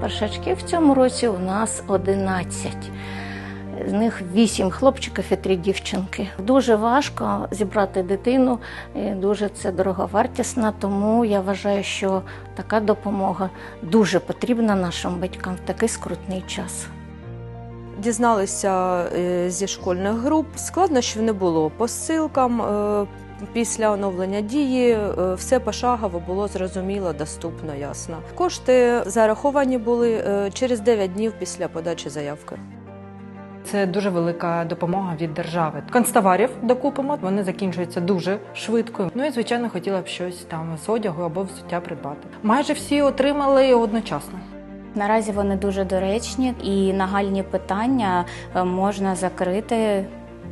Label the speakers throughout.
Speaker 1: Першачків в цьому році у нас 11. З них 8 хлопчиків і 3 дівчинки. Дуже важко зібрати дитину, дуже це дороговартісно, тому я вважаю, що така допомога дуже потрібна нашим батькам в такий скрутний час.
Speaker 2: Дізналися е, зі школьних груп. Складнощів не було по ссилкам. е, Після оновлення дії е, все пошагово було зрозуміло, доступно, ясно. Кошти зараховані були е, через 9 днів після подачі заявки.
Speaker 3: Це дуже велика допомога від держави. Канцтоварів докупимо, вони закінчуються дуже швидко. Ну і звичайно, хотіла б щось там з одягу або взуття придбати. Майже всі отримали одночасно.
Speaker 4: Наразі вони дуже доречні і нагальні питання е, можна закрити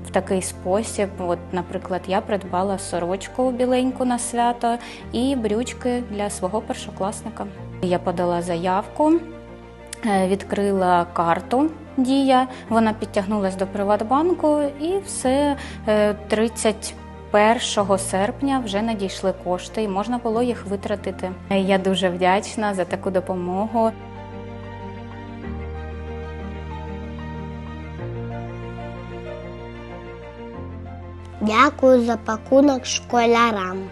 Speaker 4: в такий спосіб. От, наприклад, я придбала сорочку біленьку на свято і брючки для свого першокласника. Я подала заявку, е, відкрила карту. Дія, вона підтягнулася до Приватбанку і все е, 31 серпня вже надійшли кошти, і можна було їх витратити. Я дуже вдячна за таку допомогу.
Speaker 5: Дякую за пакунок школярам.